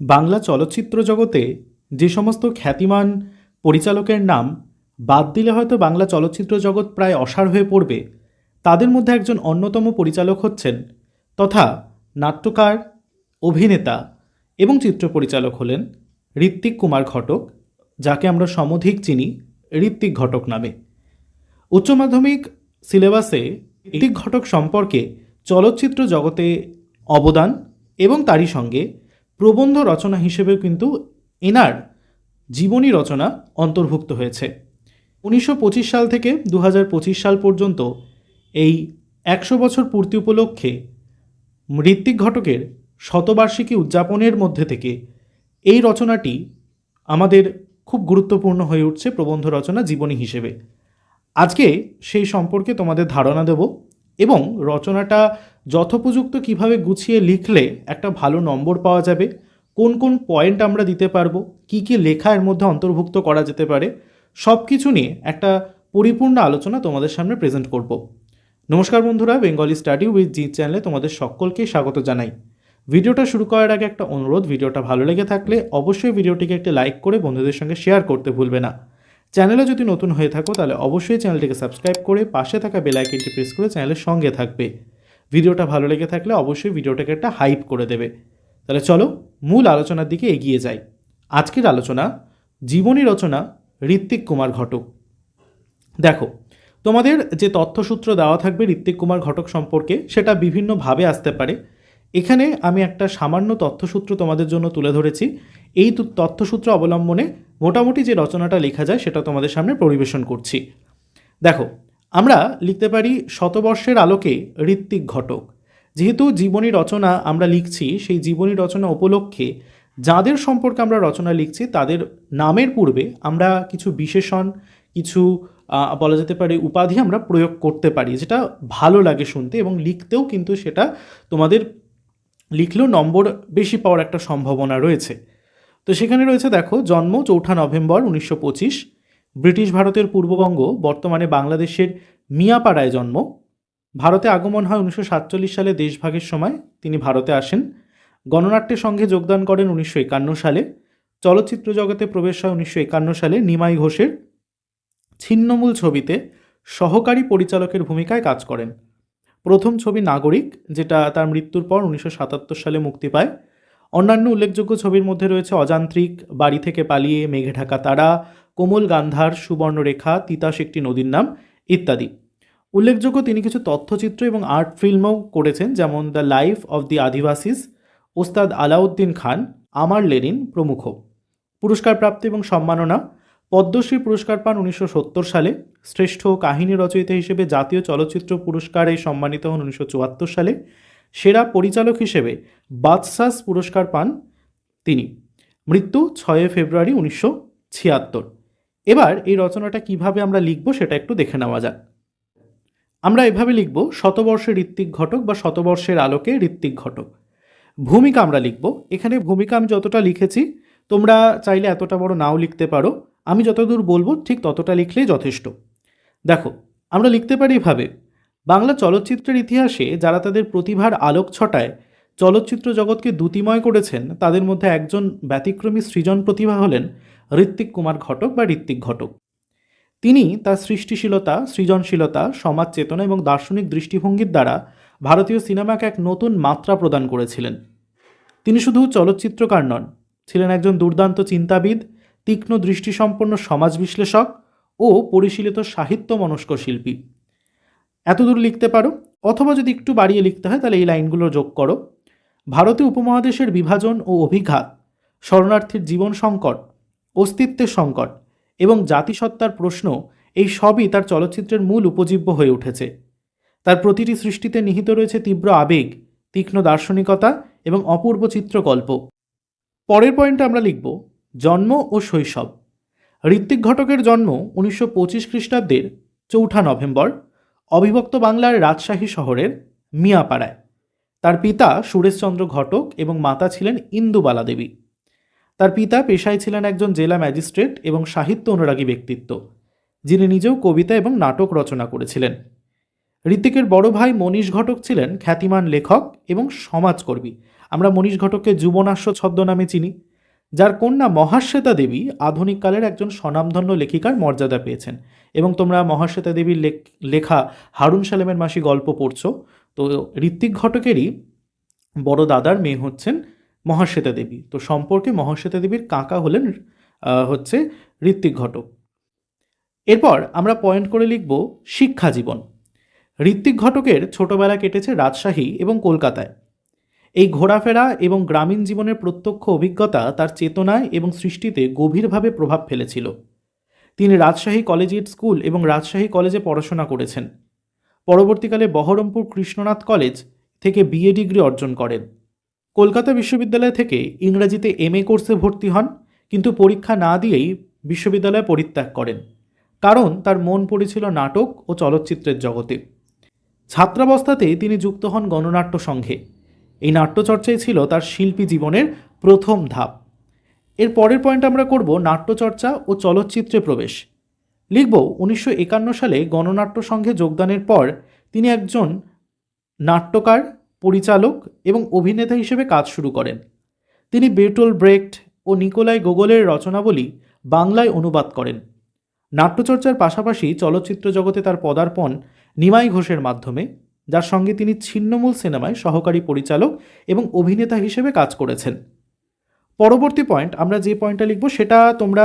বাংলা চলচ্চিত্র জগতে যে সমস্ত খ্যাতিমান পরিচালকের নাম বাদ দিলে হয়তো বাংলা চলচ্চিত্র জগৎ প্রায় অসার হয়ে পড়বে। তাদের মধ্যে একজন অন্যতম পরিচালক হচ্ছেন তথা নাট্যকার, অভিনেতা এবং চিত্র পরিচালক হলেন ঋত্বিক কুমার ঘটক, যাকে আমরা সমধিক চিনি ঋত্বিক ঘটক নামে। উচ্চ মাধ্যমিক সিলেবাসে ঋত্বিক ঘটক সম্পর্কে চলচ্চিত্র জগতে অবদান এবং তারই সঙ্গে প্রবন্ধ রচনা হিসেবেও কিন্তু এনার জীবনী রচনা অন্তর্ভুক্ত হয়েছে। উনিশশো পঁচিশ সাল থেকে দু সাল পর্যন্ত এই একশো বছর পূর্তি উপলক্ষে ঋত্বিক ঘটকের শতবার্ষিকী উদযাপনের মধ্যে থেকে এই রচনাটি আমাদের খুব গুরুত্বপূর্ণ হয়ে উঠছে প্রবন্ধ রচনা জীবনী হিসেবে। আজকে সেই সম্পর্কে তোমাদের ধারণা দেব এবং রচনাটা যথোপযুক্ত কীভাবে গুছিয়ে লিখলে একটা ভালো নম্বর পাওয়া যাবে? কোন কোন পয়েন্ট আমরা দিতে পারব? কি কি লেখা এর মধ্যে অন্তর্ভুক্ত করা যেতে পারে? সব কিছু নিয়ে একটা পরিপূর্ণ আলোচনা তোমাদের সামনে প্রেজেন্ট করব। নমস্কার বন্ধুরা বেঙ্গলি স্টাডি উইথ জি চ্যানেলে তোমাদের সকলকে স্বাগত জানাই। ভিডিওটা শুরু করার আগে একটা অনুরোধ, ভিডিওটা ভালো লেগে থাকলে অবশ্যই ভিডিওটিকে একটি লাইক করে বন্ধুদের সঙ্গে শেয়ার করতে ভুলবে না। চ্যানেলে যদি নতুন হয়ে থাকো, তাহলে অবশ্যই চ্যানেলটিকে সাবস্ক্রাইব করে পাশে থাকা বেল প্রেস করে চ্যানেলের সঙ্গে থাকবে। ভিডিওটা ভালো লেগে থাকলে অবশ্যই ভিডিওটাকে একটা হাইপ করে দেবে। তাহলে চলো মূল আলোচনার দিকে এগিয়ে যাই। আজকের আলোচনা, জীবনী রচনা ঋত্বিক কুমার ঘটক। দেখো, তোমাদের যে তথ্যসূত্র দেওয়া থাকবে ঋত্বিক কুমার ঘটক সম্পর্কে, সেটা বিভিন্নভাবে আসতে পারে। এখানে আমি একটা সামান্য তথ্যসূত্র তোমাদের জন্য তুলে ধরেছি। এই তথ্যসূত্র অবলম্বনে মোটামুটি যে রচনাটা লেখা যায়, সেটা তোমাদের সামনে পরিবেশন করছি। দেখো আমরা লিখতে পারি শতবর্ষের আলোকে ঋত্বিক ঘটক। যেহেতু জীবনী রচনা আমরা লিখছি, সেই জীবনী রচনা উপলক্ষে যাদের সম্পর্কে আমরা রচনা লিখছি, তাদের নামের পূর্বে আমরা কিছু বিশেষণ, কিছু বলা যেতে পারে উপাধি আমরা প্রয়োগ করতে পারি, যেটা ভালো লাগে শুনতে এবং লিখতেও কিন্তু সেটা তোমাদের লিখলেও নম্বর বেশি পাওয়ার একটা সম্ভাবনা রয়েছে। তো সেখানে রয়েছে দেখো, জন্ম চৌঠা নভেম্বর উনিশশো পঁচিশ ব্রিটিশ ভারতের পূর্ববঙ্গ, বর্তমানে বাংলাদেশের মিয়াপাড়ায় জন্ম। ভারতে আগমন হয় উনিশশো সাতচল্লিশ সালে দেশভাগের সময়। তিনি ভারতে আসেন। গণনাট্যের সঙ্গে যোগদান করেন উনিশশো একান্ন সালে। চলচ্চিত্র জগতে প্রবেশ হয় উনিশশো একান্ন সালে নিমাই ঘোষের। ছিন্নমূল ছবিতে সহকারী পরিচালকের ভূমিকায় কাজ করেন। প্রথম ছবি নাগরিক, যেটা তার মৃত্যুর পর উনিশশো সাতাত্তর সালে মুক্তি পায়। অন্যান্য উল্লেখযোগ্য ছবির মধ্যে রয়েছে অযান্ত্রিক, বাড়ি থেকে পালিয়ে মেঘে ঢাকা তারা কোমল গান্ধার সুবর্ণরেখা, তিতাস একটি নদীর নাম, ইত্যাদি। উল্লেখযোগ্য তিনি কিছু তথ্যচিত্র এবং আর্ট ফিল্মও করেছেন, যেমন the life of the Adivasis, Ustad Alauddin Khan, আমার লেনিন প্রমুখ। পুরস্কার প্রাপ্তি এবং সম্মাননা, পদ্মশ্রী পুরস্কার পান উনিশশো সত্তর সালে, শ্রেষ্ঠ কাহিনী রচয়িতা হিসেবে জাতীয় চলচ্চিত্র পুরস্কারে সম্মানিত হন উনিশশো চুয়াত্তর সালে, সেরা পরিচালক হিসেবে বাদশাস পুরস্কার পান তিনি। মৃত্যু ছয় ফেব্রুয়ারি উনিশশো ছিয়াত্তর। এবার এই রচনাটা কীভাবে আমরা লিখব সেটা একটু দেখে নেওয়া যাক। আমরা এভাবে লিখব শতবর্ষের ঋত্বিক ঘটক বা শতবর্ষের আলোকে ঋত্বিক ঘটক। ভূমিকা আমরা লিখব। এখানে ভূমিকা আমি যতটা লিখেছি, তোমরা চাইলে এতটা বড় নাও লিখতে পারো। আমি যতদূর বলব, ঠিক ততটা লিখলেই যথেষ্ট। দেখো, আমরা লিখতে পারি এভাবে, বাংলা চলচ্চিত্রের ইতিহাসে যারা তাদের প্রতিভার আলোক ছটায় চলচ্চিত্র জগৎকে দ্যুতিময় করেছেন, তাদের মধ্যে একজন ব্যতিক্রমী সৃজন প্রতিভা হলেন ঋত্বিক কুমার ঘটক বা ঋত্বিক ঘটক। তিনি তার সৃষ্টিশীলতা, সৃজনশীলতা সমাজ চেতনা এবং দার্শনিক দৃষ্টিভঙ্গির দ্বারা ভারতীয় সিনেমাকে এক নতুন মাত্রা প্রদান করেছিলেন। তিনি শুধু চলচ্চিত্রকার নন, ছিলেন একজন দুর্দান্ত চিন্তাবিদ, তীক্ষ্ণ দৃষ্টিসম্পন্ন সমাজ বিশ্লেষক ও পরিশীলিত সাহিত্য মনস্ক শিল্পী। এতদূর লিখতে পারো, অথবা যদি একটু বাড়িয়ে লিখতে হয় তাহলে এই লাইনগুলো যোগ করো। ভারতীয় উপমহাদেশের বিভাজন ও অভিঘাত, শরণার্থীর জীবন সংকট, অস্তিত্বের সংকট এবং জাতিসত্তার প্রশ্ন এই সবই তার চলচ্চিত্রের মূল উপজীব্য হয়ে উঠেছে। তার প্রতিটি সৃষ্টিতে নিহিত রয়েছে তীব্র আবেগ, তীক্ষ্ণ দার্শনিকতা এবং অপূর্ব চিত্রকল্প। পরের পয়েন্টে আমরা লিখব, জন্ম ও শৈশব। ঋত্বিক ঘটকের জন্ম উনিশশো পঁচিশ খ্রিস্টাব্দের চৌঠা নভেম্বর, অবিভক্ত বাংলার রাজশাহী শহরের মিয়াপাড়ায়। তার পিতা সুরেশচন্দ্র ঘটক এবং মাতা ছিলেন ইন্দুবালা দেবী। তার পিতা পেশায় ছিলেন একজন জেলা ম্যাজিস্ট্রেট এবং সাহিত্য অনুরাগী ব্যক্তিত্ব, যিনি নিজেও কবিতা এবং নাটক রচনা করেছিলেন। ঋত্বিকের বড় ভাই মনীষ ঘটক ছিলেন খ্যাতিমান লেখক এবং সমাজকর্মী। আমরা মনীষ ঘটককে যুবনাশ্য ছদ্মনামে চিনি, যার কন্যা মহাশ্বেতা দেবী আধুনিককালের একজন স্বনামধন্য লেখিকার মর্যাদা পেয়েছেন। এবং তোমরা মহাশ্বেতা দেবীর লেখা হারুন সালেমের মাসি গল্প পড়ছো তো ঋত্বিক ঘটকেরই বড় দাদার মেয়ে হচ্ছেন মহাশ্বেতা দেবী। তো সম্পর্কে মহাশ্বেতা দেবীর কাকা হলেন হচ্ছে ঋত্বিক ঘটক। এরপর আমরা পয়েন্ট করে লিখব শিক্ষা জীবন। ঋত্বিক ঘটকের ছোটবেলা কেটেছে রাজশাহী এবং কলকাতায়। এই ঘোরাফেরা এবং গ্রামীণ জীবনের প্রত্যক্ষ অভিজ্ঞতা তার চেতনায় এবং সৃষ্টিতে গভীরভাবে প্রভাব ফেলেছিল। তিনি রাজশাহী কলেজিয়েট স্কুল এবং রাজশাহী কলেজে পড়াশোনা করেছেন। পরবর্তীকালে বহরমপুর কৃষ্ণনাথ কলেজ থেকে বিএ ডিগ্রি অর্জন করেন। কলকাতা বিশ্ববিদ্যালয় থেকে ইংরেজিতে এমএ কোর্সে ভর্তি হন, কিন্তু পরীক্ষা না দিয়েই বিশ্ববিদ্যালয় পরিত্যাগ করেন। কারণ তার মন পড়েছিল নাটক ও চলচ্চিত্রের জগতে। ছাত্রাবস্থাতেই তিনি যুক্ত হন গণনাট্য সংঘে। এই নাট্যচর্চাই ছিল তার শিল্পী জীবনের প্রথম ধাপ। এর পরের পয়েন্ট আমরা করব নাট্যচর্চা ও চলচ্চিত্রে প্রবেশ। লিখব, উনিশশো একান্ন সালে গণনাট্য সংঘে যোগদানের পর তিনি একজন নাট্যকার, পরিচালক এবং অভিনেতা হিসেবে কাজ শুরু করেন। তিনি বেটল, ব্রেক্ট ও নিকোলাই গোগলের রচনাবলী বাংলায় অনুবাদ করেন। নাট্যচর্চার পাশাপাশি চলচ্চিত্র জগতে তার পদার্পণ নিমাই ঘোষের মাধ্যমে, যার সঙ্গে তিনি ছিন্নমূল সিনেমায় সহকারী পরিচালক এবং অভিনেতা হিসেবে কাজ করেছেন। পরবর্তী পয়েন্ট, আমরা যে পয়েন্টটা লিখব সেটা তোমরা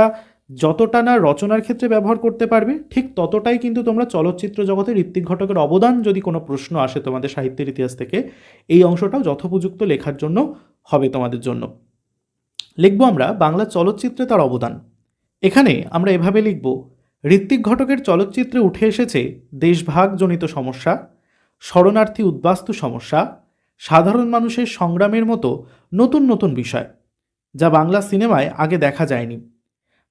যতটা না রচনার ক্ষেত্রে ব্যবহার করতে পারবে, ঠিক ততটাই কিন্তু তোমরা চলচ্চিত্র জগতে ঋত্বিক ঘটকের অবদান যদি কোনো প্রশ্ন আসে তোমাদের সাহিত্যের ইতিহাস থেকে, এই অংশটাও যথোপযুক্ত লেখার জন্য হবে তোমাদের জন্য। লিখব আমরা, বাংলা চলচ্চিত্রে তার অবদান। এখানে আমরা এভাবে লিখব, ঋত্বিক ঘটকের চলচ্চিত্রে উঠে এসেছে দেশভাগজনিত সমস্যা, শরণার্থী উদ্বাস্তু সমস্যা, সাধারণ মানুষের সংগ্রামের মতো নতুন নতুন বিষয়, যা বাংলা সিনেমায় আগে দেখা যায়নি।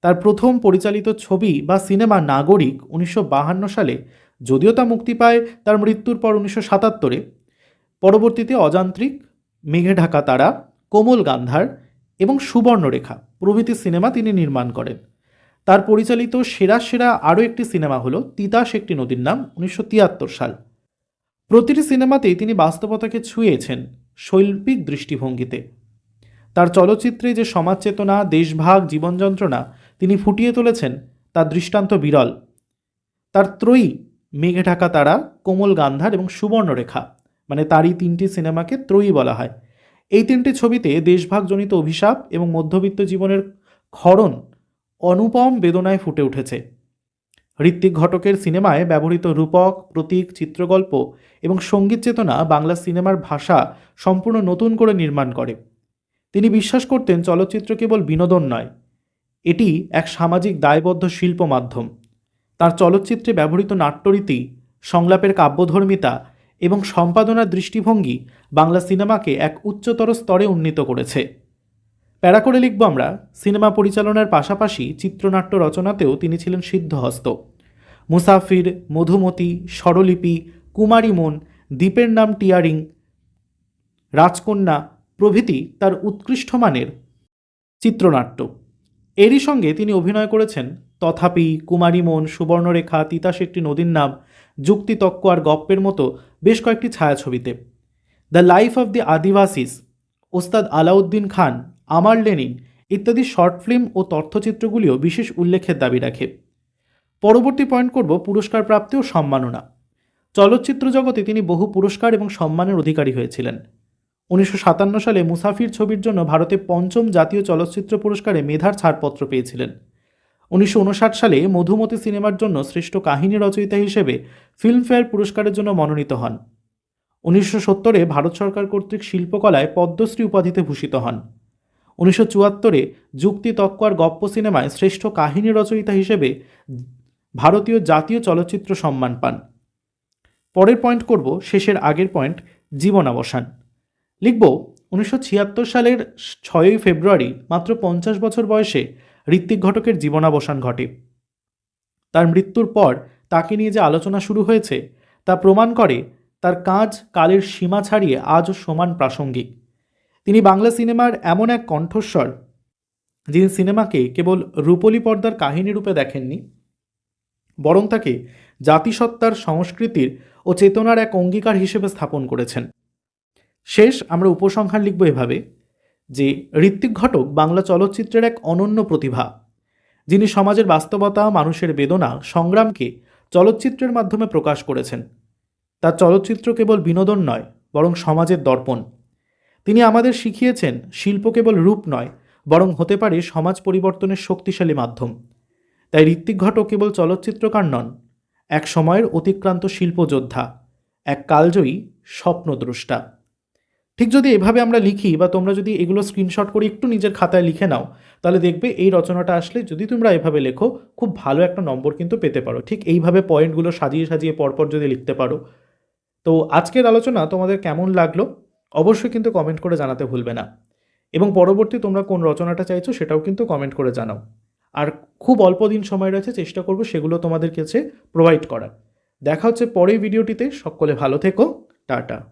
তার প্রথম পরিচালিত ছবি বা সিনেমা নাগরিক উনিশশো সালে, যদিও তা মুক্তি পায় তার মৃত্যুর পর উনিশশো সাতাত্তরে। পরবর্তীতে অযান্ত্রিক, মেঘে ঢাকা তারা, কোমল গান্ধার এবং সুবর্ণরেখা প্রভৃতি সিনেমা তিনি নির্মাণ করেন। তার পরিচালিত সেরা সেরা আরও একটি সিনেমা হলো তিতাস একটি নদীর নাম উনিশশো তিয়াত্তর সাল। প্রতিটি সিনেমাতেই তিনি বাস্তবতাকে ছুঁয়েছেন শৈল্পিক দৃষ্টিভঙ্গিতে। তার চলচ্চিত্রে যে সমাজ চেতনা, দেশভাগ, জীবন যন্ত্রণা তিনি ফুটিয়ে তুলেছেন তার দৃষ্টান্ত বিরল। তার ত্রয়ী মেঘে ঢাকা তারা, কোমল গান্ধার এবং সুবর্ণরেখা মানে তারই তিনটি সিনেমাকে ত্রয়ী বলা হয়। এই তিনটি ছবিতে দেশভাগজনিত অভিশাপ এবং মধ্যবিত্ত জীবনের ক্ষরণ অনুপম বেদনায় ফুটে উঠেছে। ঋত্বিক ঘটকের সিনেমায় ব্যবহৃত রূপক, প্রতীক, চিত্রগল্প এবং সংগীত চেতনা বাংলা সিনেমার ভাষা সম্পূর্ণ নতুন করে নির্মাণ করে। তিনি বিশ্বাস করতেন চলচ্চিত্র কেবল বিনোদন নয় এটি এক সামাজিক দায়বদ্ধ শিল্প মাধ্যম। তার চলচ্চিত্রে ব্যবহৃত নাট্যরীতি, সংলাপের কাব্যধর্মিতা এবং সম্পাদনার দৃষ্টিভঙ্গি বাংলা সিনেমাকে এক উচ্চতর স্তরে উন্নীত করেছে। প্যারা করে লিখব আমরা, সিনেমা পরিচালনার পাশাপাশি চিত্রনাট্য রচনাতেও তিনি ছিলেন সিদ্ধহস্ত। মুসাফির, মধুমতি, স্বরলিপি, কুমারী মন, দ্বীপের নাম টিয়ারিং, রাজকন্যা প্রভৃতি তার উৎকৃষ্ট মানের চিত্রনাট্য। এরই সঙ্গে তিনি অভিনয় করেছেন তথাপি কুমারী মন, সুবর্ণরেখা তিতাস একটি নদীর নাম, যুক্তিতক্ক আর গপ্পের মতো বেশ কয়েকটি ছায়াছবিতে। The life of the Adivasis, Ustad Alauddin Khan, আমার লেনিন ইত্যাদি শর্ট ফিল্ম ও তথ্যচিত্রগুলিও বিশেষ উল্লেখের দাবি রাখে। পরবর্তী পয়েন্ট করব পুরস্কার প্রাপ্তি ও সম্মাননা। চলচ্চিত্র জগতে তিনি বহু পুরস্কার এবং সম্মানের অধিকারী হয়েছিলেন। উনিশশো সাতান্ন সালে মুসাফির ছবির জন্য ভারতে পঞ্চম জাতীয় চলচ্চিত্র পুরস্কারে মেধার ছাড়পত্র পেয়েছিলেন। উনিশশো উনষাট সালে মধুমতি সিনেমার জন্য শ্রেষ্ঠ কাহিনী রচয়িতা হিসেবে ফিল্মফেয়ার পুরস্কারের জন্য মনোনীত হন। উনিশশো সত্তরে ভারত সরকার কর্তৃক শিল্পকলায় পদ্মশ্রী উপাধিতে ভূষিত হন। উনিশশো চুয়াত্তরে যুক্তি তক্ক আর গপ্প সিনেমায় শ্রেষ্ঠ কাহিনী রচয়িতা হিসেবে ভারতীয় জাতীয় চলচ্চিত্র সম্মান পান। পরের পয়েন্ট করব, শেষের আগের পয়েন্ট জীবনাবসান। লিখব, উনিশশো ছিয়াত্তর সালের ছয়ই ফেব্রুয়ারি, মাত্র পঞ্চাশ বছর বয়সে ঋত্বিক ঘটকের জীবনাবসান ঘটে। তার মৃত্যুর পর তাকে নিয়ে যে আলোচনা শুরু হয়েছে, তা প্রমাণ করে তার কাজ কালের সীমা ছাড়িয়ে আজও সমান প্রাসঙ্গিক। তিনি বাংলা সিনেমার এমন এক কণ্ঠস্বর, যিনি সিনেমাকে কেবল রূপলি পর্দার কাহিনী রূপে দেখেননি, বরং তাকে জাতিসত্তার সংস্কৃতির ও চেতনার এক অঙ্গীকার হিসেবে স্থাপন করেছেন। শেষ আমরা উপসংহার লিখব এভাবে যে, ঋত্বিক ঘটক বাংলা চলচ্চিত্রের এক অনন্য প্রতিভা, যিনি সমাজের বাস্তবতা, মানুষের বেদনা, সংগ্রামকে চলচ্চিত্রের মাধ্যমে প্রকাশ করেছেন। তার চলচ্চিত্র কেবল বিনোদন নয়, বরং সমাজের দর্পণ। তিনি আমাদের শিখিয়েছেন, শিল্প কেবল রূপ নয়, বরং হতে পারে সমাজ পরিবর্তনের শক্তিশালী মাধ্যম। তাই ঋত্বিক ঘটক কেবল চলচ্চিত্রকার নন, এক সময়ের অতিক্রান্ত শিল্পযোদ্ধা, এক কালজয়ী স্বপ্নদ্রষ্টা। ঠিক যদি এভাবে আমরা লিখি বা তোমরা যদি এগুলো স্ক্রিনশট করে একটু নিজের খাতায় লিখে নাও, তাহলে দেখবে এই রচনাটা আসলে যদি তোমরা এভাবে লেখো, খুব ভালো একটা নম্বর কিন্তু পেতে পারো। ঠিক এইভাবে পয়েন্টগুলো সাজিয়ে সাজিয়ে পরপর যদি লিখতে পারো। তো আজকের আলোচনা তোমাদের কেমন লাগল? অবশ্যই কিন্তু কমেন্ট করে জানাতে ভুলবে না। এবং পরবর্তী তোমরা কোন রচনাটা চাইছো সেটাও কিন্তু কমেন্ট করে জানাও। আর খুব অল্প দিন সময় রয়েছে, চেষ্টা করব সেগুলো তোমাদের কাছে প্রোভাইড করার। দেখা হচ্ছে পরের ভিডিওটিতে সকলে ভালো থেকো। টাটা।